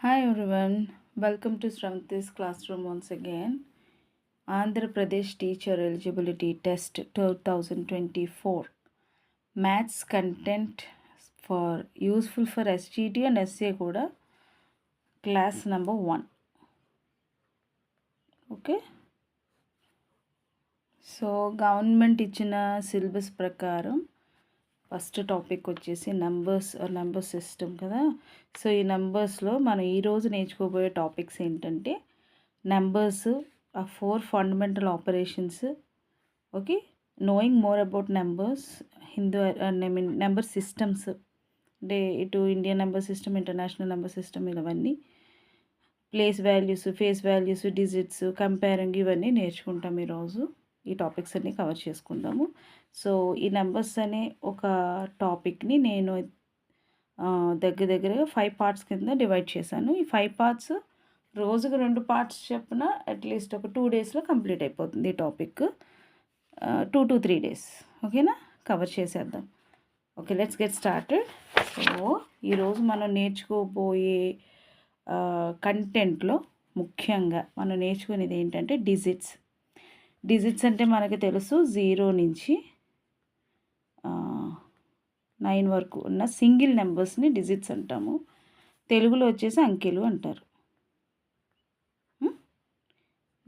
Hi everyone welcome to శ్రమతీస్ class room once again Andhra Pradesh teacher eligibility test two thousand twenty four maths content for useful for SGT and SA కూడా class number one okay so government ఇచ్చిన syllabus ప్రకారం first topic వచ్చేసి numbers number system కదా. So ఈ నెంబర్స్లో మనం ఈరోజు నేర్చుకోబోయే టాపిక్స్ ఏంటంటే నెంబర్స్ ఆ four fundamental operations. Okay? Knowing more about numbers Hindu I mean number systems అంటే ఇటు Indian number system international number system ఇవన్నీ. Place values face values digits comparing ఇవన్నీ నేర్చుకుంటాం ఈరోజు ఈ టాపిక్స్ అన్నీ కవర్ చేసుకుందాము. సో ఈ నెంబర్స్ అనే ఒక టాపిక్ని నేను దగ్గర దగ్గరగా ఫైవ్ పార్ట్స్ కింద డివైడ్ చేశాను. ఈ ఫైవ్ పార్ట్స్ రోజుకు రెండు పార్ట్స్ చెప్పిన అట్లీస్ట్ ఒక టూ డేస్లో కంప్లీట్ అయిపోతుంది ఈ topic two to three days ఓకేనా కవర్ చేసేద్దాం. Okay let's get started so ఈరోజు మనం నేర్చుకోబోయే కంటెంట్లో ముఖ్యంగా మనం నేర్చుకునేది ఏంటంటే డిజిట్స్ డిజిట్స్ అంటే మనకి తెలుసు జీరో నుంచి నైన్ వరకు ఉన్న సింగిల్ నెంబర్స్ని డిజిట్స్ అంటాము. తెలుగులో వచ్చేసి అంకెలు అంటారు.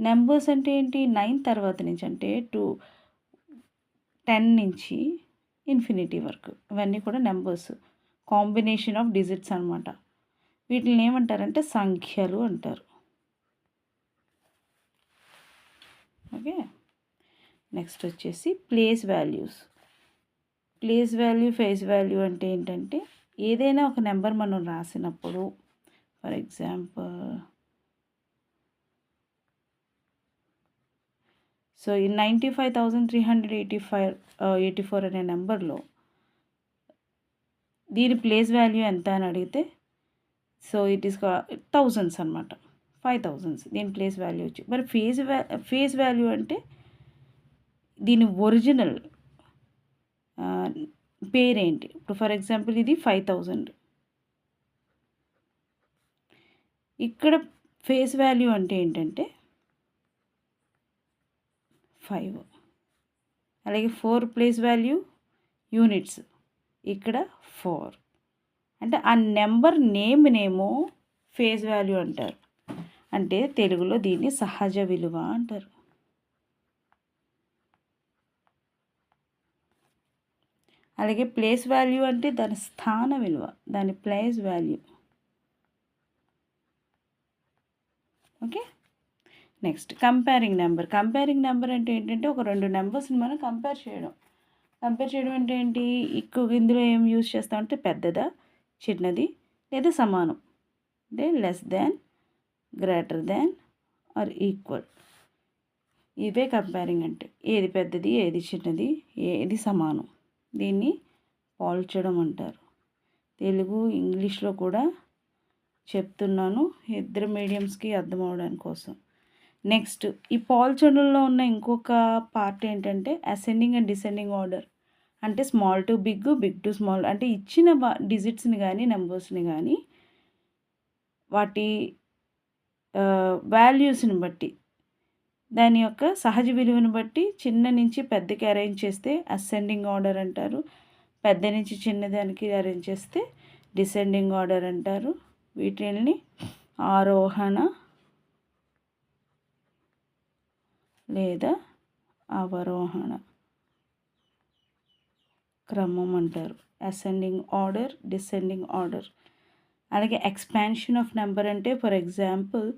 నెంబర్స్ అంటే ఏంటి? నైన్ తర్వాత నుంచి అంటే టూ టెన్ నుంచి ఇన్ఫినిటీ వరకు. ఇవన్నీ కూడా నెంబర్స్. కాంబినేషన్ ఆఫ్ డిజిట్స్ అనమాట వీటిని ఏమంటారంటే సంఖ్యలు అంటారు. ఓకే. నెక్స్ట్ వచ్చేసి place values. Place value face value అంటే ఏంటంటే ఏదైనా ఒక నెంబర్ మనం రాసినప్పుడు ఫర్ ఎగ్జాంపుల్ సో ఈ ninety five thousand three hundred eighty five eighty four అనే నెంబర్లో దీని ప్లేస్ వాల్యూ ఎంత అని అడిగితే సో ఇట్ ఈస్ థౌజండ్స్ అనమాట ఫైవ్ థౌజండ్స్ దీని ప్లేస్ వాల్యూ వచ్చి. మరి ఫేస్ వ్యా ఫేస్ వాల్యూ అంటే దీని ఒరిజినల్ పేరేంటి? ఇప్పుడు ఫర్ ఎగ్జాంపుల్ ఇది ఫైవ్ థౌజండ్. ఇక్కడ ఫేస్ వాల్యూ అంటే ఏంటంటే ఫైవ్. అలాగే ఫోర్ ప్లేస్ వాల్యూ యూనిట్స్. ఇక్కడ ఫోర్. అంటే ఆ నెంబర్ నేమ్నేమో ఫేస్ వాల్యూ అంటారు. అంటే తెలుగులో దీన్ని సహజ విలువ అంటారు. అలాగే ప్లేస్ వాల్యూ అంటే దాని స్థాన విలువ దాని place value okay next comparing number comparing number అంటే ఏంటంటే ఒక రెండు నెంబర్స్ని మనం కంపేర్ చేయడం. కంపేర్ చేయడం అంటే ఏంటి? ఎక్కువ ఇందులో ఏం యూజ్ చేస్తామంటే పెద్దదా చిన్నది లేదా సమానం. అంటే less than greater than or equal. ఇవే కంపేరింగ్ అంటే ఏది పెద్దది ఏది చిన్నది ఏది సమానం. దీన్ని పోల్చడం అంటారు. తెలుగు ఇంగ్లీష్లో కూడా చెప్తున్నాను. ఇద్దరు మీడియంస్కి అర్థం అవడానికి కోసం. నెక్స్ట్ ఈ పోల్చడంలో ఉన్న ఇంకొక పార్ట్ ఏంటంటే అసెండింగ్ అండ్ డిసెండింగ్ ఆర్డర్. అంటే small to big big to small. అంటే ఇచ్చిన డిజిట్స్ని కానీ నెంబర్స్ని కానీ వాటి వాల్యూస్ని బట్టి. దాని యొక్క సహజ విలువను బట్టి చిన్న నుంచి పెద్దకి అరేంజ్ చేస్తే అసెండింగ్ ఆర్డర్ అంటారు. పెద్ద నుంచి చిన్నదానికి అరేంజ్ చేస్తే డిసెండింగ్ ఆర్డర్ అంటారు. వీటిని ఆరోహణ లేదా అవరోహణ క్రమం అంటారు. అసెండింగ్ ఆర్డర్ డిసెండింగ్ ఆర్డర్ అలాగే ఎక్స్పాన్షన్ ఆఫ్ నెంబర్ అంటే for example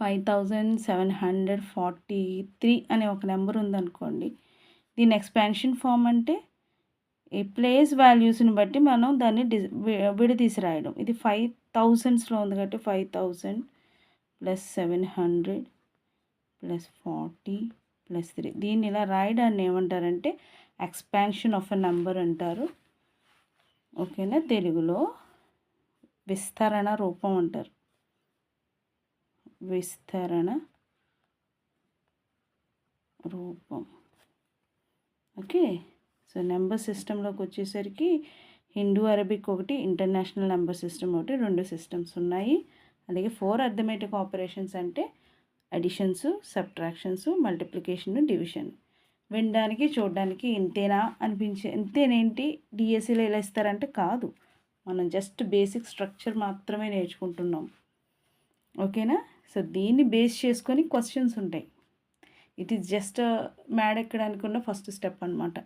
five thousand seven hundred forty three అనే ఒక నెంబర్ ఉందనుకోండి. దీని ఎక్స్పాన్షన్ ఫామ్ అంటే ఈ ప్లేస్ వాల్యూస్ని బట్టి మనం దాన్ని డి విడదీసి రాయడం ఇది ఫైవ్ థౌజండ్స్లో ఉంది కాబట్టి five thousand plus seven hundred plus forty plus three. దీన్ని ఇలా రాయడాన్ని ఏమంటారంటే ఎక్స్పాన్షన్ ఆఫ్ ఎ నెంబర్ అంటారు. ఓకేనా? తెలుగులో విస్తరణ రూపం అంటారు. విస్తరణ రూపం. ఓకే. సో నెంబర్ సిస్టంలోకి వచ్చేసరికి హిందూ అరబిక్ ఒకటి ఇంటర్నేషనల్ నెంబర్ సిస్టమ్ ఒకటి రెండు సిస్టమ్స్ ఉన్నాయి. అలాగే ఫోర్ అర్థమెటిక్ ఆపరేషన్స్ అంటే అడిషన్స్ సబ్ట్రాక్షన్స్ మల్టిప్లికేషన్ డివిజన్. వినడానికి చూడడానికి ఇంతేనా అనిపించే ఇంతేనేంటి? డిఎస్సీలో ఎలా ఇస్తారంటే కాదు. మనం జస్ట్ బేసిక్ స్ట్రక్చర్ మాత్రమే నేర్చుకుంటున్నాం. ఓకేనా? సో దీన్ని బేస్ చేసుకొని క్వశ్చన్స్ ఉంటాయి. ఇట్ ఈస్ జస్ట్ మ్యాడ్ ఎక్కడానికి ఉన్న ఫస్ట్ స్టెప్ అనమాట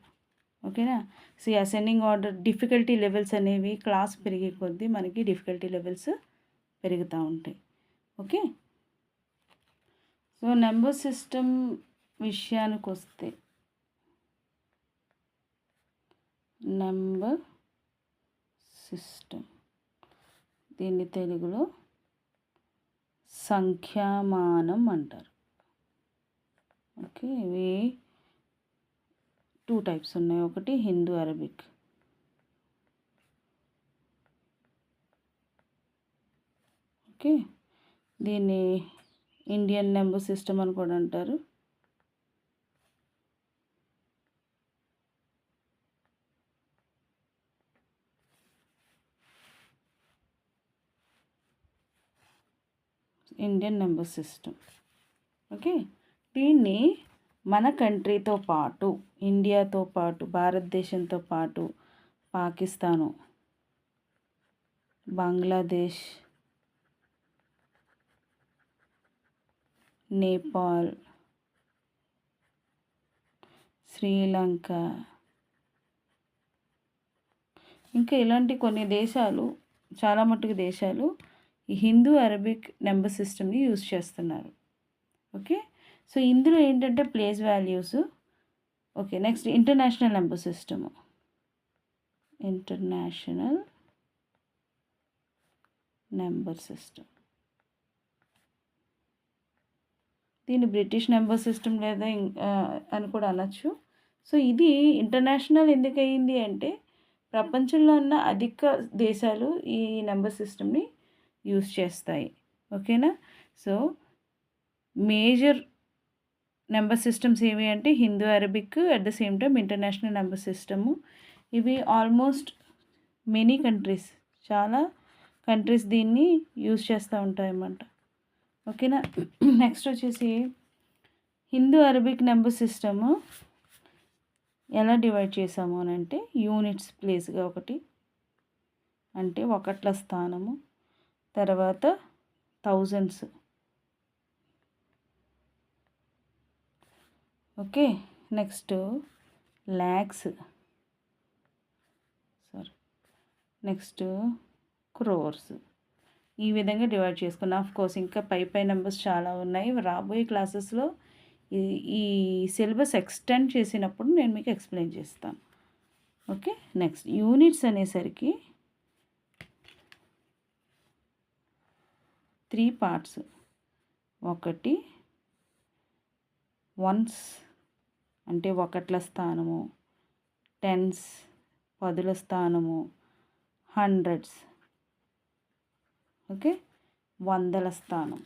ఓకేనా? సో ఈ అసెండింగ్ ఆర్డర్ డిఫికల్టీ లెవెల్స్ అనేవి క్లాస్ పెరిగే కొద్దీ మనకి డిఫికల్టీ లెవెల్స్ పెరుగుతూ ఉంటాయి. ఓకే? సో నెంబర్ సిస్టమ్ విషయానికి వస్తే నెంబర్ సిస్టమ్ దీన్ని తెలుగులో సంఖ్యామానం అంటారు. ఓకే ఇవి టూ టైప్స్ ఉన్నాయి. ఒకటి హిందూ అరబిక్. ఓకే దీన్ని ఇండియన్ నెంబర్ సిస్టమ్ అని కూడా అంటారు. ఇండియన్ నెంబర్ సిస్టమ్ ఓకే దీన్ని మన కంట్రీతో పాటు ఇండియాతో పాటు భారతదేశంతో పాటు పాకిస్తాను బంగ్లాదేశ్ నేపాల్ శ్రీలంక ఇంకా ఇలాంటి కొన్ని దేశాలు చాలా మట్టుకు దేశాలు ఈ హిందూ అరబిక్ నెంబర్ సిస్టమ్ని యూజ్ చేస్తున్నారు. ఓకే? సో ఇందులో ఏంటంటే place values. Okay next international number system. International number system. దీన్ని బ్రిటిష్ నెంబర్ సిస్టమ్ లేదా అని కూడా అనొచ్చు. సో ఇది ఇంటర్నేషనల్ ఎందుకు అయింది అంటే ప్రపంచంలో ఉన్న అధిక దేశాలు ఈ నెంబర్ సిస్టమ్ని యూస్ చేస్తాయి. ఓకేనా? సో మేజర్ నెంబర్ సిస్టమ్స్ ఏవి అంటే Hindu Arabic at the same time international number system. ఇవి ఆల్మోస్ట్ మెనీ కంట్రీస్ చాలా కంట్రీస్ దీన్ని యూజ్ చేస్తూ ఉంటాయన్నమాట. ఓకేనా? నెక్స్ట్ వచ్చేసి హిందూ అరబిక్ నెంబర్ సిస్టము ఎలా డివైడ్ చేసాము అని అంటే యూనిట్స్ ప్లేస్గా ఒకటి అంటే ఒకట్ల స్థానము. తర్వాత thousands. Okay next lakhs. Sorry next crores. ఈ విధంగా డివైడ్ చేసుకున్నాం. ఆఫ్ కోర్స్ ఇంకా పై పై నెంబర్స్ చాలా ఉన్నాయి. రాబోయే క్లాసెస్లో ఈ ఈ సిలబస్ ఎక్స్టెండ్ చేసినప్పుడు నేను మీకు ఎక్స్ప్లెయిన్ చేస్తాను. ఓకే నెక్స్ట్ యూనిట్స్ అనేసరికి త్రీ పార్ట్స్. ఒకటి వన్స్ అంటే ఒకట్ల స్థానము టెన్స్ పదుల స్థానము హండ్రెడ్స్. ఓకే? వందల స్థానం.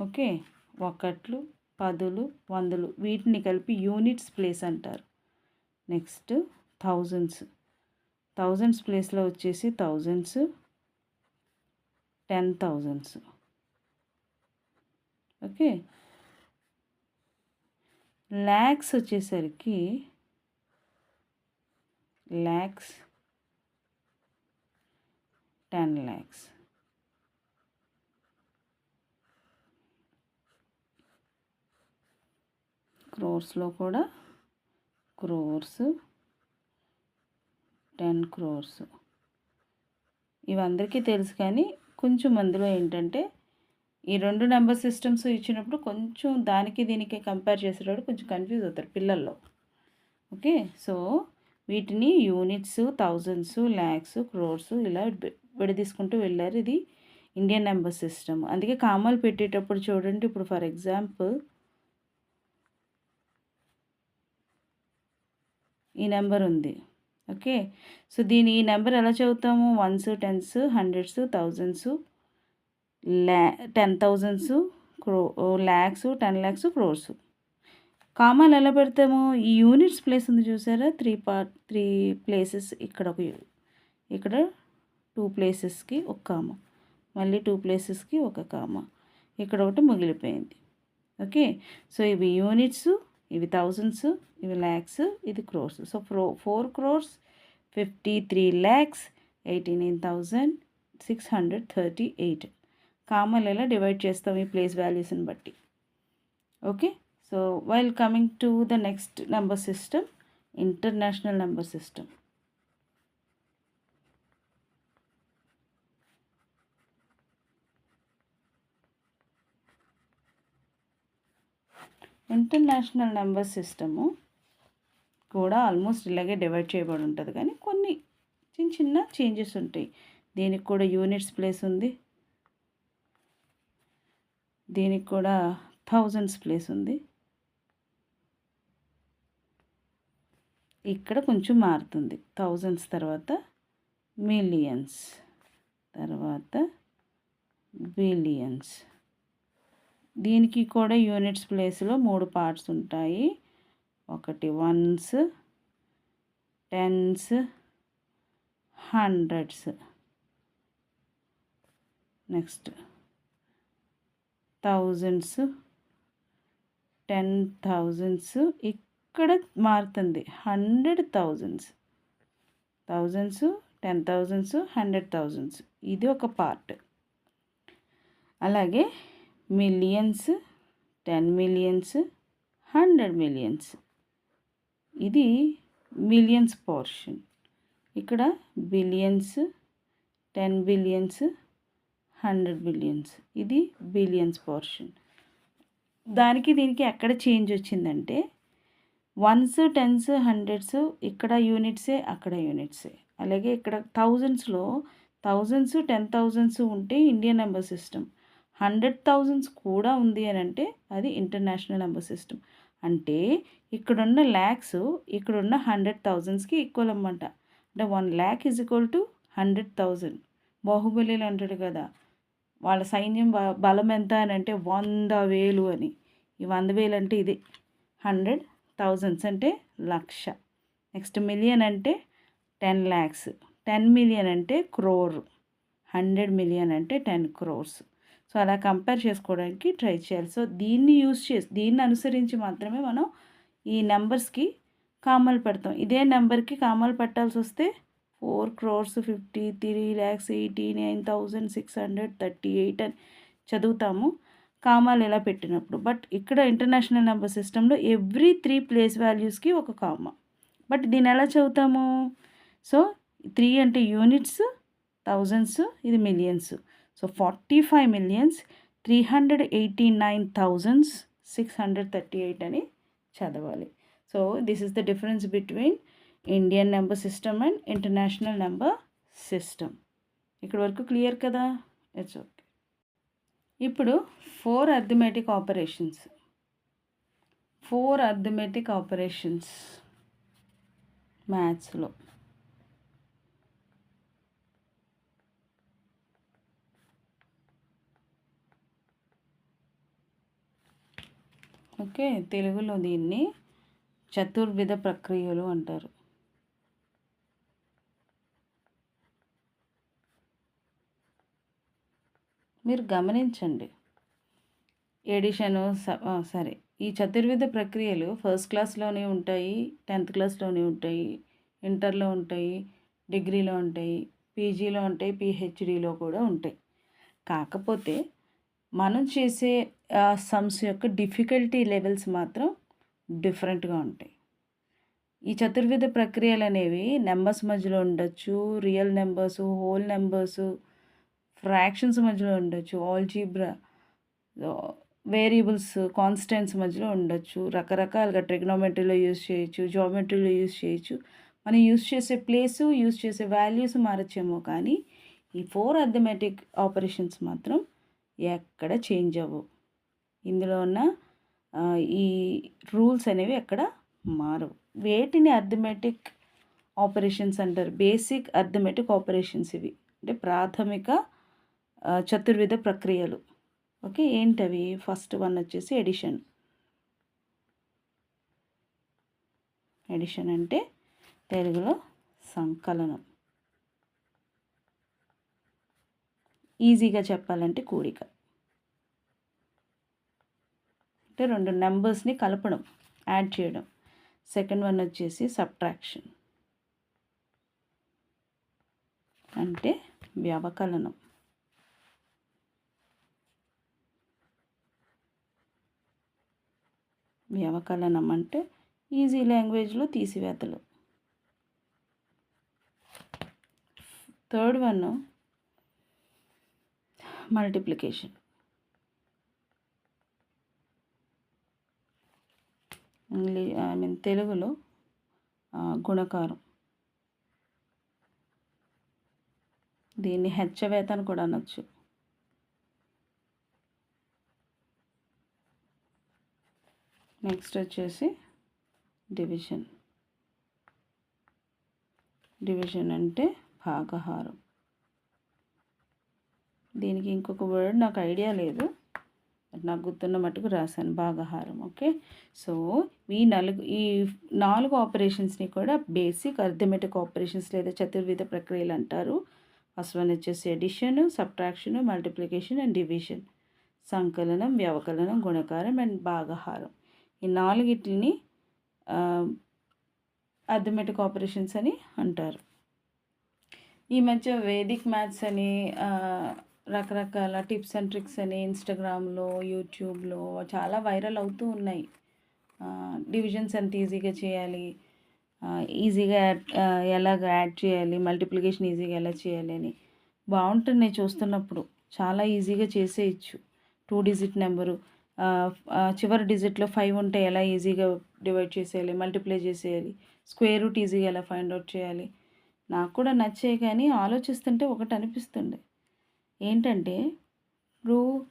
ఓకే? ఒకట్లు పదులు వందలు. వీటిని కలిపి యూనిట్స్ ప్లేస్ అంటారు. Next thousands. థౌజండ్స్ ప్లేస్లో వచ్చేసి thousands. Ten thousands. Okay. Lakhs వచ్చేసరికి ల్యాక్స్ టెన్ ల్యాక్స్ క్రోర్స్లో కూడా క్రోర్స్ టెన్ క్రోర్స్. ఇవందరికీ తెలుసు కానీ కొంచెం అందులో ఏంటంటే ఈ రెండు నెంబర్ సిస్టమ్స్ ఇచ్చినప్పుడు కొంచెం దానికి దీనికి కంపేర్ చేసేటప్పుడు కొంచెం కన్ఫ్యూజ్ అవుతారు పిల్లల్లో. ఓకే? సో వీటిని యూనిట్స్ థౌజండ్స్ ల్యాక్స్ క్రోర్స్ ఇలా విడదీసుకుంటూ వెళ్ళారు ఇది ఇండియన్ నెంబర్ సిస్టమ్. అందుకే కామాలు పెట్టేటప్పుడు చూడండి ఇప్పుడు ఫర్ ఎగ్జాంపుల్ ఈ నెంబర్ ఉంది. ఓకే? సో దీని ఈ నెంబర్ ఎలా చదువుతాము? వన్స్ టెన్స్ హండ్రెడ్స్ థౌజండ్స్ ల్యా టెన్ థౌజండ్స్ క్రో ల్యాక్స్ టెన్ ల్యాక్స్ క్రోర్స్. కామాలు ఎలా పెడతాము? ఈ యూనిట్స్ ప్లేస్ ఉంది చూసారా? త్రీ పార్ట్ త్రీ ప్లేసెస్ ఇక్కడ ఒక ఇక్కడ టూ ప్లేసెస్కి ఒక కామ మళ్ళీ టూ ప్లేసెస్కి ఒక కామ. ఇక్కడ ఒకటి మిగిలిపోయింది. ఓకే? సో ఇవి యూనిట్స్ ఇవి థౌజండ్స్ ఇవి ల్యాక్స్ ఇది క్రోర్స్. సో ఫో four crores fifty three lakhs eighty nine thousand six hundred thirty eight. Common ఎలా డివైడ్ చేస్తాం ఈ ప్లేస్ వాల్యూస్ని బట్టి. Okay? So while coming to the next number system international number system international number system కూడా almost ఇలాగే divide చేయబడి ఉంటుంది. కానీ కొన్ని చిన్న చిన్న చేంజెస్ ఉంటాయి. దీనికి కూడా యూనిట్స్ ప్లేస్ ఉంది. దీనికి కూడా థౌజండ్స్ ప్లేస్ ఉంది. ఇక్కడ కొంచెం మారుతుంది. థౌజండ్స్ తర్వాత మిలియన్స్. తర్వాత బిలియన్స్. దీనికి కూడా యూనిట్స్ ప్లేస్లో మూడు పార్ట్స్ ఉంటాయి. ఒకటి ones tens hundreds. Next thousands ten thousands. ఇక్కడ మారుతుంది hundred thousands. Thousands ten thousands hundred thousands. ఇది ఒక పార్ట్. అలాగే millions ten millions hundred millions. ఇది మిలియన్స్ పోర్షన్. ఇక్కడ billions ten billions hundred billions. ఇది బిలియన్స్ పోర్షన్. దానికి దీనికి ఎక్కడ చేంజ్ వచ్చిందంటే వన్స్ టెన్స్ హండ్రెడ్స్ ఇక్కడ యూనిట్సే అక్కడ యూనిట్సే. అలాగే ఇక్కడ థౌజండ్స్లో థౌజండ్స్ టెన్ థౌజండ్స్ ఉంటే Indian number system. Hundred thousands కూడా ఉంది అని అంటే అది ఇంటర్నేషనల్ నెంబర్ సిస్టమ్. అంటే ఇక్కడున్న ల్యాక్స్ ఇక్కడున్న హండ్రెడ్ థౌజండ్స్కి ఈక్వల్ అమ్మంట అంటే one lakh is equal to hundred thousand. బాహుబలిలు అంటాడు కదా వాళ్ళ సైన్యం బలం ఎంత అని అంటే వంద వేలు అని. ఈ వంద వేలు అంటే ఇదే హండ్రెడ్ థౌజండ్స్ అంటే లక్ష. నెక్స్ట్ మిలియన్ అంటే టెన్ ల్యాక్స్ టెన్ మిలియన్ అంటే క్రోర్. హండ్రెడ్ మిలియన్ అంటే టెన్ క్రోర్స్. సో అలా కంపేర్ చేసుకోవడానికి ట్రై చేయాలి. సో దీన్ని యూస్ చేసి దీన్ని అనుసరించి మాత్రమే మనం ఈ నెంబర్స్కి కామాలు పెడతాం. ఇదే నెంబర్కి కామాలు పెట్టాల్సి వస్తే four crores fifty three lakhs eighty nine thousand six hundred thirty eight అని చదువుతాము. కామాలు ఎలా పెట్టినప్పుడు. బట్ ఇక్కడ ఇంటర్నేషనల్ నెంబర్ సిస్టంలో ఎవ్రీ త్రీ ప్లేస్ వాల్యూస్కి ఒక కామా. బట్ దీన్ని ఎలా చదువుతాము? సో త్రీ అంటే యూనిట్స్ థౌజండ్స్ ఇది millions. So forty five millions three hundred eighty nine thousands six hundred thirty eight అని చదవాలి. So this is the difference between Indian number system and international number system ఇక్కడ వరకు clear కదా? It's okay ఇప్పుడు four arithmetic operations four arithmetic operations మ్యాథ్స్లో okay తెలుగులో దీన్ని చతుర్విధ ప్రక్రియలు అంటారు. మీరు గమనించండి. ఎడిషను సరే. ఈ చతుర్విధ ప్రక్రియలు ఫస్ట్ క్లాస్లోనే ఉంటాయి టెన్త్ క్లాస్లోనే ఉంటాయి ఇంటర్లో ఉంటాయి డిగ్రీలో ఉంటాయి పీజీలో ఉంటాయి పిహెచ్డిలో కూడా ఉంటాయి. కాకపోతే మనం చేసే సమ్స్ యొక్క డిఫికల్టీ లెవెల్స్ మాత్రం డిఫరెంట్గా ఉంటాయి. ఈ చతుర్విధ ప్రక్రియలు అనేవి నెంబర్స్ మధ్యలో ఉండొచ్చు real numbers whole numbers fractions మధ్యలో ఉండొచ్చు ఆల్జీబ్రా వేరియబుల్స్ కాన్స్టెంట్స్ మధ్యలో ఉండొచ్చు రకరకాలుగా ట్రిగ్నోమెట్రీలో యూజ్ చేయొచ్చు జామెట్రీలో యూజ్ చేయొచ్చు. మనం యూజ్ చేసే ప్లేసు యూజ్ చేసే వాల్యూస్ మారచ్చేమో కానీ ఈ ఫోర్ అథమెటిక్ ఆపరేషన్స్ మాత్రం ఎక్కడ చేంజ్ అవ్వవు. ఇందులో ఉన్న ఈ రూల్స్ అనేవి ఎక్కడ మారవు. వేటిని అర్థమెటిక్ ఆపరేషన్స్ అంటారు? బేసిక్ అర్థమెటిక్ ఆపరేషన్స్ ఇవి. అంటే ప్రాథమిక చతుర్విధ ప్రక్రియలు. ఓకే? ఏంటవి? ఫస్ట్ వన్ వచ్చేసి ఎడిషన్. ఎడిషన్ అంటే తెలుగులో సంకలనం. ఈజీగా చెప్పాలంటే కూడిక. అంటే రెండు నెంబర్స్ని కలపడం యాడ్ చేయడం. సెకండ్ వన్ వచ్చేసి సబ్ట్రాక్షన్. అంటే వ్యవకలనం. వ్యవకలనం అంటే ఈజీ లాంగ్వేజ్లో తీసివేతలు. Third one multiplication. ఇంగ్లీ I mean తెలుగులో గుణకారం. దీన్ని హెచ్చవేత అని కూడా అనొచ్చు. నెక్స్ట్ వచ్చేసి డివిజన్. డివిజన్ అంటే భాగహారం. దీనికి ఇంకొక వర్డ్ నాకు ఐడియా లేదు. నాకు గుర్తున్న మట్టుకు రాశాను. భాగహారం. ఓకే? సో ఈ నలుగు ఈ నాలుగు ఆపరేషన్స్ని కూడా బేసిక్ అర్థమెటిక్ ఆపరేషన్స్ లేదా చతుర్విధ ప్రక్రియలు అంటారు. ఫస్ట్ వన్ వచ్చేసి addition subtraction multiplication and division. సంకలనం వ్యవకలనం గుణకారం అండ్ భాగహారం. ఈ నాలుగిటిని అర్థమెటిక్ ఆపరేషన్స్ అని అంటారు. ఈ మధ్య వేదిక్ మ్యాథ్స్ అని రకరకాల టిప్స్ అండ్ ట్రిక్స్ అని ఇన్స్టాగ్రామ్లో యూట్యూబ్లో చాలా వైరల్ అవుతూ ఉన్నాయి. డివిజన్స్ ఎంత ఈజీగా చేయాలి? ఈజీగా ఎలాగ యాడ్ చేయాలి? మల్టిప్లికేషన్ ఈజీగా ఎలా చేయాలి అని బాగుంటుంది నేను చూస్తున్నప్పుడు. చాలా ఈజీగా చేసేయచ్చు. Two digit number. చివరి డిజిట్లో ఫైవ్ ఉంటే ఎలా ఈజీగా డివైడ్ చేసేయాలి? మల్టిప్లై చేసేయాలి? స్క్వేర్ రూట్ ఈజీగా ఎలా ఫైండ్ అవుట్ చేయాలి? నాకు కూడా నచ్చే కానీ ఆలోచిస్తుంటే ఒకటి అనిపిస్తుండే. ఏంటంటే ఇప్పుడు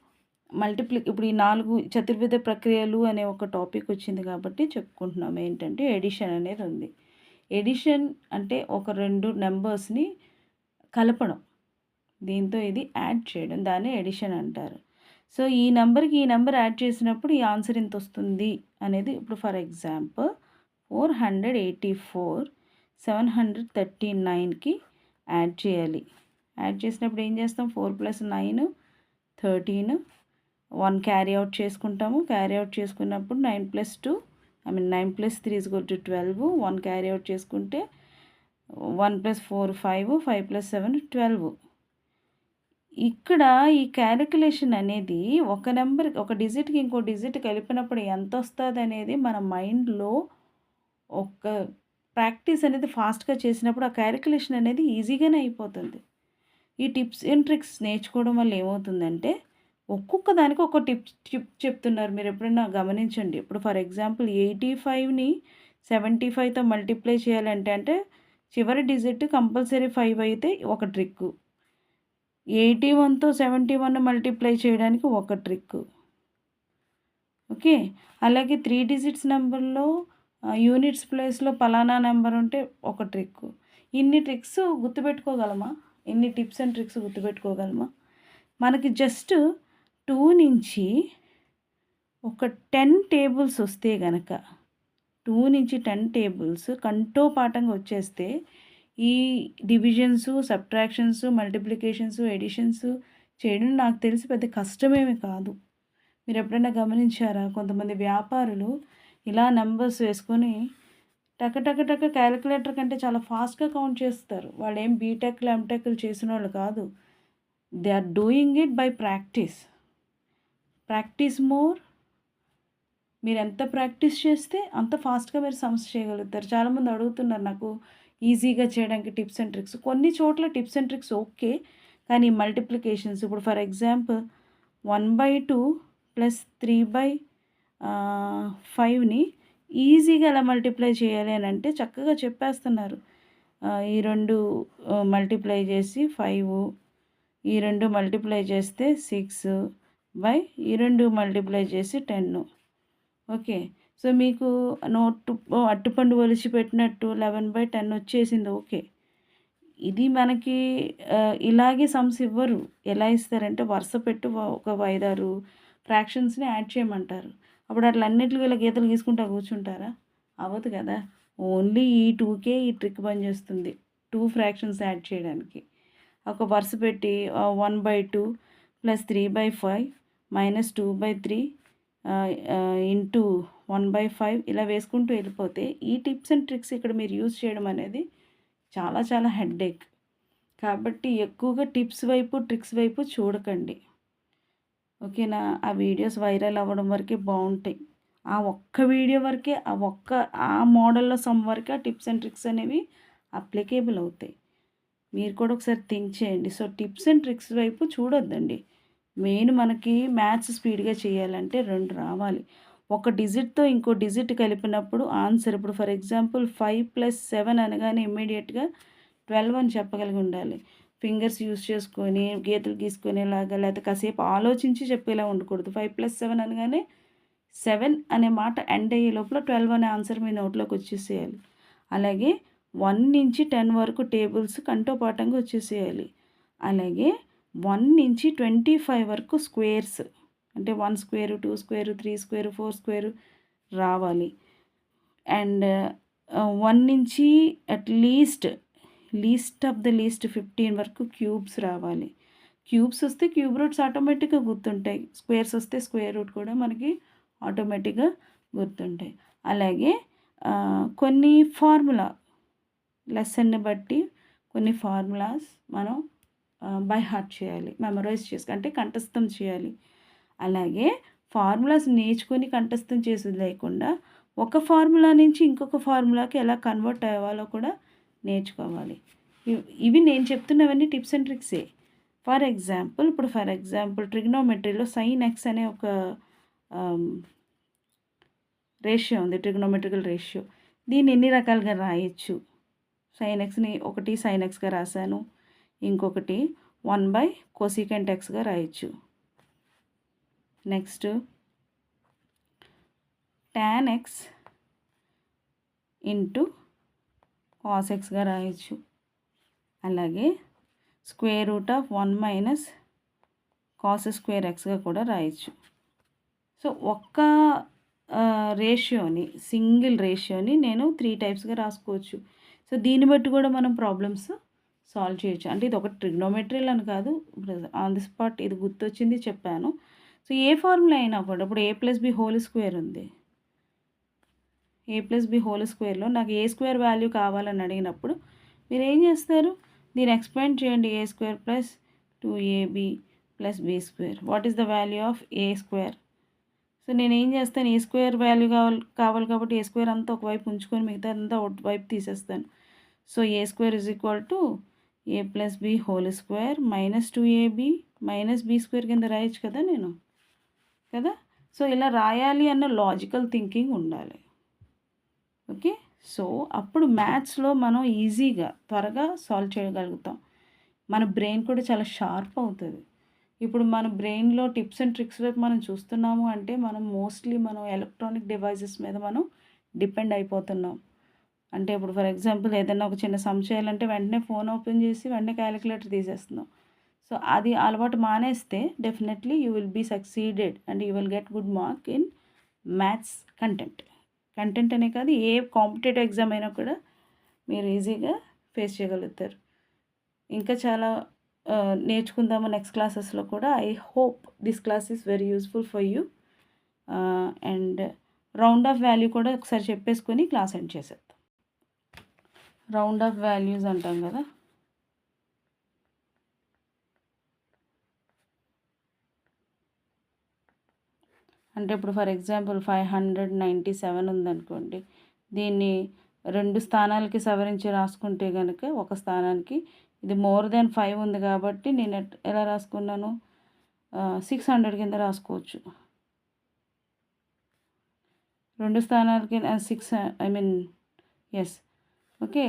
మల్టిప్లి ఇప్పుడు ఈ నాలుగు చతుర్విధ ప్రక్రియలు అనే ఒక టాపిక్ వచ్చింది కాబట్టి చెప్పుకుంటున్నాం. ఏంటంటే ఎడిషన్ అనేది ఉంది. ఎడిషన్ అంటే ఒక రెండు నెంబర్స్ని కలపడం. దీంతో ఇది యాడ్ చేయడం. దాన్ని ఎడిషన్ అంటారు. సో ఈ నెంబర్కి ఈ నెంబర్ యాడ్ చేసినప్పుడు ఈ ఆన్సర్ ఇంత వస్తుంది అనేది ఇప్పుడు for example four hundred eighty four seven hundred thirty నైన్కి యాడ్ చేయాలి. యాడ్ చేసినప్పుడు ఏం చేస్తాం? Four plus nine thirteen one carry out చేసుకుంటాము. క్యారీ అవుట్ చేసుకున్నప్పుడు nine plus two I mean nine plus three is equal to twelve. One carry out చేసుకుంటే one plus four five five plus seven twelve. ఇక్కడ ఈ calculation అనేది ఒక number ఒక డిజిట్కి ఇంకో digit కలిపినప్పుడు ఎంత వస్తుంది అనేది మన మైండ్లో ఒక ప్రాక్టీస్ అనేది ఫాస్ట్గా చేసినప్పుడు ఆ క్యాలిక్యులేషన్ అనేది ఈజీగానే అయిపోతుంది. ఈ టిప్స్ అండ్ ట్రిక్స్ నేర్చుకోవడం వల్ల ఏమవుతుందంటే ఒక్కొక్క దానికి ఒక టిప్ టిప్ చెప్తున్నారు. మీరు ఎప్పుడైనా గమనించండి. ఇప్పుడు ఫర్ ఎగ్జాంపుల్ ఎయిటీ ఫైవ్ని సెవెంటీ ఫైవ్తో మల్టిప్లై చేయాలంటే అంటే చివరి డిజిట్ కంపల్సరీ ఫైవ్ అయితే ఒక ట్రిక్. ఎయిటీ వన్తో సెవెంటీ వన్ మల్టిప్లై చేయడానికి ఒక ట్రిక్. ఓకే? అలాగే త్రీ డిజిట్స్ నెంబర్లో యూనిట్స్ ప్లేస్లో పలానా నెంబర్ ఉంటే ఒక ట్రిక్. ఇన్ని ట్రిక్స్ గుర్తుపెట్టుకోగలమా? ఎన్ని టిప్స్ అండ్ ట్రిక్స్ గుర్తుపెట్టుకోగలమా? మనకి జస్ట్ టూ నుంచి ఒక టెన్ టేబుల్స్ వస్తే గనక టూ నుంచి టెన్ టేబుల్స్ కంటో పాఠంగా వచ్చేస్తే ఈ డివిజన్స్ సబ్ట్రాక్షన్స్ మల్టిప్లికేషన్స్ ఎడిషన్స్ చేయడం నాకు తెలిసి పెద్ద కష్టమేమి కాదు. మీరు ఎప్పుడైనా గమనించారా? కొంతమంది వ్యాపారులు ఇలా నెంబర్స్ వేసుకొని టక టక టక క్యాలిక్యులేటర్ కంటే చాలా ఫాస్ట్గా కౌంట్ చేస్తారు. వాళ్ళు ఏం బీటెక్లు ఎంటెక్లు చేసిన వాళ్ళు కాదు. They are doing it by practice. Practice more. మీరు ఎంత ప్రాక్టీస్ చేస్తే అంత ఫాస్ట్గా మీరు సమస్య చేయగలుగుతారు. చాలామంది అడుగుతున్నారు నాకు ఈజీగా చేయడానికి టిప్స్ అండ్ ట్రిక్స్. కొన్ని చోట్ల టిప్స్ అండ్ ట్రిక్స్ ఓకే కానీ మల్టిప్లికేషన్స్. ఇప్పుడు for example one by two plus three by ఫైవ్ని ఈజీగా ఎలా మల్టిప్లై చేయాలి అని అంటే చక్కగా చెప్పేస్తున్నారు. ఈ రెండు మల్టిప్లై చేసి ఫైవ్ ఈ రెండు మల్టిప్లై చేస్తే సిక్స్ బై ఈ రెండు మల్టిప్లై చేసి టెన్. ఓకే. సో మీకు నోట్ అట్టుపండు ఒలిచి పెట్టినట్టు లెవెన్ బై టెన్ వచ్చేసింది. ఓకే. ఇది మనకి ఇలాగే సమ్స్ ఇవ్వరు. ఎలా ఇస్తారంటే వరుస పెట్టు ఒక ఐదారు ఫ్రాక్షన్స్ని యాడ్ చేయమంటారు. అప్పుడు అట్లా అన్నిట్లు ఇలా గీతలు గీసుకుంటా కూర్చుంటారా? అవ్వదు కదా. ఓన్లీ ఈ టూకే ఈ ట్రిక్ పనిచేస్తుంది టూ ఫ్రాక్షన్స్ యాడ్ చేయడానికి. ఒక వరుస పెట్టి one by two plus three by five minus two by three into one by five ఇలా వేసుకుంటూ వెళ్ళిపోతే ఈ టిప్స్ అండ్ ట్రిక్స్ ఇక్కడ మీరు యూజ్ చేయడం అనేది చాలా చాలా హెడ్ఏక్ కాబట్టి ఎక్కువగా టిప్స్ వైపు ట్రిక్స్ వైపు చూడకండి. ఓకేనా? ఆ వీడియోస్ వైరల్ అవ్వడం వరకే బాగుంటాయి. ఆ ఒక్క వీడియో వరకే ఆ ఒక్క ఆ మోడల్లో సమ్ వరకే ఆ టిప్స్ అండ్ ట్రిక్స్ అనేవి అప్లికేబుల్ అవుతాయి. మీరు కూడా ఒకసారి థింక్ చేయండి. సో టిప్స్ అండ్ ట్రిక్స్ వైపు చూడొద్దండి. మెయిన్ మనకి మ్యాథ్స్ స్పీడ్గా చేయాలంటే రెండు రావాలి. ఒక డిజిట్తో ఇంకో డిజిట్ కలిపినప్పుడు ఆన్సర్ ఇప్పుడు for example five plus seven అనగానే ఇమ్మీడియట్గా ట్వెల్వ్ అని చెప్పగలిగి ఉండాలి. ఫింగర్స్ యూస్ చేసుకొని గీతలు గీసుకునేలాగా లేకపోతే కాసేపు ఆలోచించి చెప్పేలా ఉండకూడదు. ఫైవ్ ప్లస్ సెవెన్ అనగానే సెవెన్ అనే మాట ఎండ్ అయ్యే లోపల ట్వెల్వ్ అనే ఆన్సర్ మీ నోట్లోకి వచ్చేసేయాలి. అలాగే వన్ నుంచి టెన్ వరకు టేబుల్స్ కంటోపాఠంగా వచ్చేసేయాలి. అలాగే వన్ నుంచి ట్వంటీ ఫైవ్ వరకు స్క్వేర్స్ అంటే one square two square three square four square రావాలి. అండ్ వన్ నుంచి at least least of the least fifteen వరకు క్యూబ్స్ రావాలి. క్యూబ్స్ వస్తే క్యూబ్ రూట్స్ ఆటోమేటిక్గా గుర్తుంటాయి. స్క్వేర్స్ వస్తే స్క్వేర్ రూట్ కూడా మనకి ఆటోమేటిక్గా గుర్తుంటాయి. అలాగే కొన్ని ఫార్ములా లెసన్ని బట్టి కొన్ని ఫార్ములాస్ మనం బై హార్ట్ చేయాలి. మెమరైజ్ చేసి అంటే కంఠస్థం చేయాలి. అలాగే ఫార్ములాస్ నేర్చుకొని కంఠస్థం చేసేది లేకుండా ఒక ఫార్ములా నుంచి ఇంకొక ఫార్ములాకి ఎలా కన్వర్ట్ అవ్వాలో కూడా నేర్చుకోవాలి. ఇవి నేను చెప్తున్నవన్నీ టిప్స్ అండ్ ట్రిక్సే. ఫర్ ఎగ్జాంపుల్ ఇప్పుడు ఫర్ ఎగ్జాంపుల్ ట్రిగ్నోమెట్రీలో సైన్ ఎక్స్ అనే ఒక రేషియో ఉంది ట్రిగ్నోమెట్రికల్ రేషియో. దీన్ని ఎన్ని రకాలుగా రాయొచ్చు? సైన్ ఎక్స్ని ఒకటి సైన్ ఎక్స్గా రాశాను. ఇంకొకటి వన్ బై కోసికెంట్ ఎక్స్గా రాయొచ్చు. Next tan X into cos ఎక్స్గా రాయొచ్చు. అలాగే square root of one minus cos square ఎక్స్గా కూడా రాయొచ్చు. సో ఒక్క రేషియోని సింగిల్ రేషియోని నేను త్రీ టైప్స్గా రాసుకోవచ్చు. సో దీన్ని బట్టి కూడా మనం ప్రాబ్లమ్స్ సాల్వ్ చేయొచ్చు. అంటే ఇది ఒక ట్రిగ్నోమెట్రీలు అని కాదు. ఆన్ ది స్పాట్ ఇది గుర్తొచ్చింది చెప్పాను. సో ఏ ఫార్ములా అయినా కూడా ఇప్పుడు A plus B whole square ఉంది. ఏ ప్లస్ బి హోల్ స్క్వేర్లో నాకు ఏ స్క్వేర్ వాల్యూ కావాలని అడిగినప్పుడు మీరు ఏం చేస్తారు? దీన్ని ఎక్స్పాండ్ చేయండి. A square plus two A B plus B square what is the value of A square so నేను ఏం చేస్తాను? ఏ స్క్వేర్ వాల్యూ కావాలి కావాలి కాబట్టి ఏ స్క్వేర్ అంతా ఒకవైపు ఉంచుకొని మిగతా అంతా వైపు తీసేస్తాను. So A square is equal to A plus B whole square minus two A B minus B square కింద రాయొచ్చు కదా నేను? కదా? సో ఇలా రాయాలి అన్న లాజికల్ థింకింగ్ ఉండాలి. ఓకే? సో అప్పుడు మ్యాథ్స్లో మనం ఈజీగా త్వరగా సాల్వ్ చేయగలుగుతాం. మన బ్రెయిన్ కూడా చాలా షార్ప్ అవుతుంది. ఇప్పుడు మన బ్రెయిన్లో టిప్స్ అండ్ ట్రిక్స్ వైపు మనం చూస్తున్నాము అంటే మనం మోస్ట్లీ మనం ఎలక్ట్రానిక్ డివైజెస్ మీద మనం డిపెండ్ అయిపోతున్నాం. అంటే ఇప్పుడు ఫర్ ఎగ్జాంపుల్ ఏదైనా ఒక చిన్న సమ్ చేయాలంటే వెంటనే ఫోన్ ఓపెన్ చేసి వెంటనే క్యాలిక్యులేటర్ తీసేస్తున్నాం. సో అది అలవాటు మానేస్తే definitely you will be succeeded and you will get good mark in maths content. Content అనే కాదు ఏ కాంపిటేటివ్ ఎగ్జామ్ అయినా కూడా మీరు ఈజీగా ఫేస్ చేయగలుగుతారు. ఇంకా చాలా నేర్చుకుందాము నెక్స్ట్ క్లాసెస్లో కూడా. I hope this class is very useful for you and round off value కూడా ఒకసారి చెప్పేసుకొని క్లాస్ ఎండ్ చేసేద్దాం. రౌండ్ ఆఫ్ వాల్యూస్ అంటాం కదా? అంటే ఇప్పుడు for example five hundred ninety seven ఉందనుకోండి దీన్ని రెండు స్థానాలకి సవరించి రాసుకుంటే కనుక ఒక స్థానానికి ఇది మోర్ దెన్ ఫైవ్ ఉంది కాబట్టి నేను ఎలా రాసుకున్నాను? సిక్స్ హండ్రెడ్ కింద రాసుకోవచ్చు. రెండు స్థానాలకి six I mean yes okay.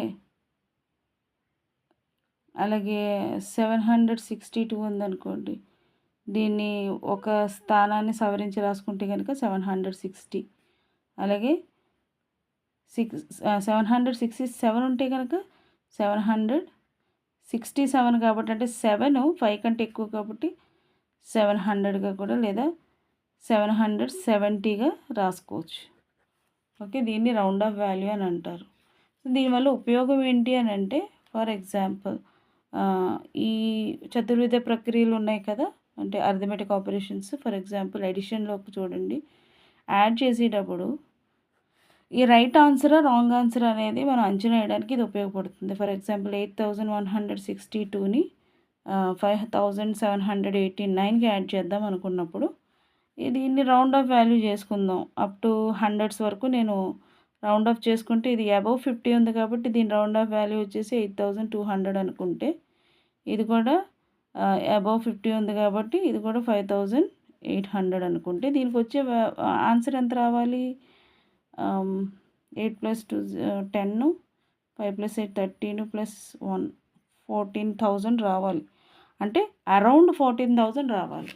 అలాగే సెవెన్ హండ్రెడ్ సిక్స్టీ టూ ఉందనుకోండి దీన్ని ఒక స్థానాన్ని సవరించి రాసుకుంటే కనుక సెవెన్ హండ్రెడ్ సిక్స్టీ. అలాగే six seven hundred sixty seven ఉంటే కనుక సెవెన్ హండ్రెడ్ సిక్స్టీ సెవెన్ కాబట్టి అంటే సెవెన్ ఫైవ్ కంటే ఎక్కువ కాబట్టి సెవెన్ హండ్రెడ్గా కూడా లేదా సెవెన్ హండ్రెడ్ సెవెంటీగా రాసుకోవచ్చు. ఓకే దీన్ని రౌండ్ ఆఫ్ వాల్యూ అని అంటారు. దీనివల్ల ఉపయోగం ఏంటి అని అంటే ఫర్ ఎగ్జాంపుల్ ఈ చతుర్విధ ప్రక్రియలు ఉన్నాయి కదా అంటే అర్థమెటిక్ ఆపరేషన్స్ ఫర్ ఎగ్జాంపుల్ ఎడిషన్లోకి చూడండి. యాడ్ చేసేటప్పుడు ఈ రైట్ ఆన్సర్ రాంగ్ ఆన్సర్ అనేది మనం అంచనా వేయడానికి ఇది ఉపయోగపడుతుంది. For example eight thousand one hundred sixty టూని five thousand seven hundred eighty నైన్కి యాడ్ చేద్దాం అనుకున్నప్పుడు దీన్ని రౌండ్ ఆఫ్ వాల్యూ చేసుకుందాం. అప్ టు హండ్రెడ్స్ వరకు నేను రౌండ్ ఆఫ్ చేసుకుంటే ఇది అబవ్ ఫిఫ్టీ ఉంది కాబట్టి దీని రౌండ్ ఆఫ్ వాల్యూ వచ్చేసి ఎయిట్ థౌజండ్ టూ హండ్రెడ్ అనుకుంటే ఇది కూడా అబవ్ ఫిఫ్టీ ఉంది కాబట్టి ఇది కూడా ఫైవ్ థౌజండ్ ఎయిట్ హండ్రెడ్ అనుకుంటే దీనికి వచ్చే ఆన్సర్ ఎంత రావాలి? Eight plus two ten five plus eight thirteen plus one fourteen thousand రావాలి. అంటే అరౌండ్ ఫోర్టీన్ థౌజండ్ రావాలి.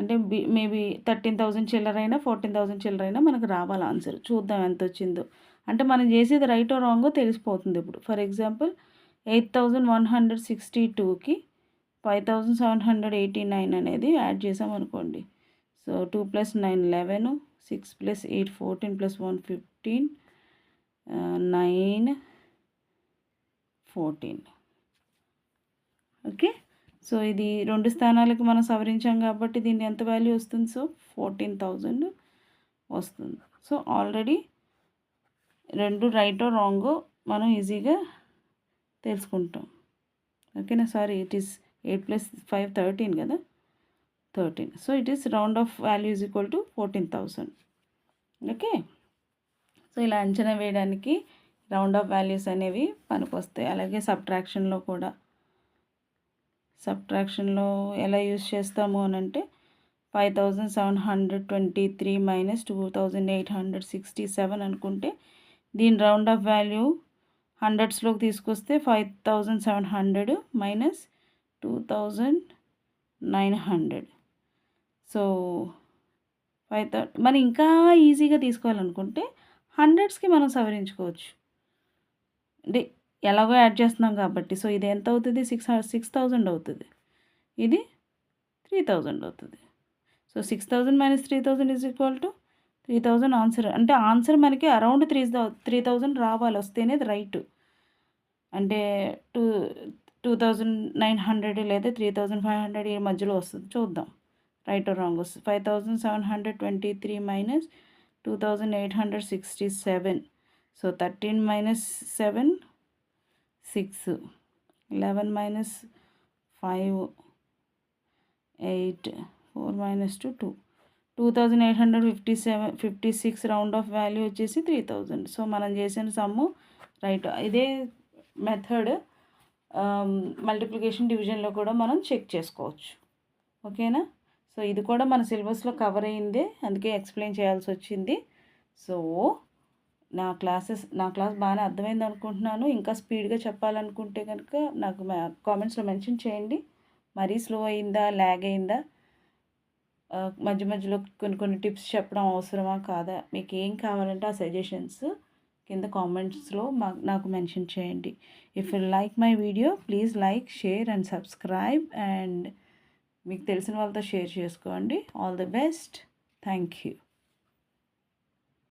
అంటే బి మేబీ థర్టీన్ థౌజండ్ చిల్లరైనా ఫోర్టీన్ థౌజండ్ చిల్లరైనా మనకు రావాలి ఆన్సర్ చూద్దాం ఎంత వచ్చిందో అంటే మనం చేసేది రైట్ రాంగో తెలిసిపోతుంది ఇప్పుడు. For example eight thousand one hundred sixty టూకి five thousand seven hundred eighty nine అనేది యాడ్ చేసామనుకోండి so two plus nine eleven six plus eight fourteen plus one fifteen nine fourteen. Okay? So ఇది రెండు స్థానాలకు మనం సవరించాం కాబట్టి దీన్ని ఎంత వాల్యూ వస్తుంది? సో ఫోర్టీన్ థౌజండ్ వస్తుంది. సో ఆల్రెడీ రెండు రైటో రాంగో మనం ఈజీగా తెలుసుకుంటాం. ఓకేనా? Sorry it is eight plus five thirteen కదా? Thirteen. So it is round off value is equal to fourteen thousand. Okay? So ఇలా అంచనా వేయడానికి రౌండ్ ఆఫ్ వాల్యూస్ అనేవి పనికొస్తాయి. అలాగే సబ్ట్రాక్షన్లో కూడా. సబ్ట్రాక్షన్లో ఎలా యూస్ చేస్తాము అని అంటే five thousand seven hundred twenty three minus two thousand eight hundred sixty seven అనుకుంటే దీని రౌండ్ ఆఫ్ వాల్యూ హండ్రెడ్స్లోకి తీసుకొస్తే five thousand seven hundred minus two thousand nine hundred. So five thou మనం ఇంకా ఈజీగా తీసుకోవాలనుకుంటే హండ్రెడ్స్కి మనం సవరించుకోవచ్చు. అంటే ఎలాగో యాడ్ చేస్తున్నాం కాబట్టి సో ఇది ఎంత అవుతుంది? సిక్స్ సిక్స్ థౌజండ్ అవుతుంది. ఇది త్రీ థౌజండ్ అవుతుంది. So six thousand minus three thousand is equal to three thousand answer. అంటే ఆన్సర్ మనకి అరౌండ్ త్రీ త్రీ థౌజండ్ రావాలి వస్తేనే రైట్. అంటే two two thousand nine hundred లేదా త్రీ థౌజండ్ ఫైవ్ హండ్రెడ్ ఈ మధ్యలో వస్తుంది. చూద్దాం. రైట్ రాంగ్ వస్తుంది. Five thousand seven hundred twenty three minus two thousand eight hundred sixty seven so thirteen minus seven six eleven minus five eight four minus two two two thousand eight hundred fifty seven fifty six round off value వచ్చేసి three thousand so మనం చేసిన sum right ఇదే method Um, multiplication డివిజన్లో కూడా మనం check చేసుకోవచ్చు. ఓకేనా so ఇది కూడా మన సిలబస్లో కవర్ అయిందే అందుకే ఎక్స్ప్లెయిన్ చేయాల్సి వచ్చింది. సో నా క్లాసెస్ నా క్లాస్ బాగానే అర్థమైంది అనుకుంటున్నాను. ఇంకా స్పీడ్గా చెప్పాలనుకుంటే కనుక నాకు కామెంట్స్లో మెన్షన్ చేయండి. మరీ స్లో అయిందా ల్యాగ్ అయిందా? Uh, మధ్య మధ్యలో కొన్ని కొన్ని టిప్స్ చెప్పడం అవసరమా కాదా? మీకు ఏం కావాలంటే ఆ సజెషన్స్ కింద కామెంట్స్లో మా నాకు మెన్షన్ చేయండి. If you like my video please like share and subscribe and మీకు తెలిసిన వాళ్ళతో షేర్ చేసుకోండి. All the best thank you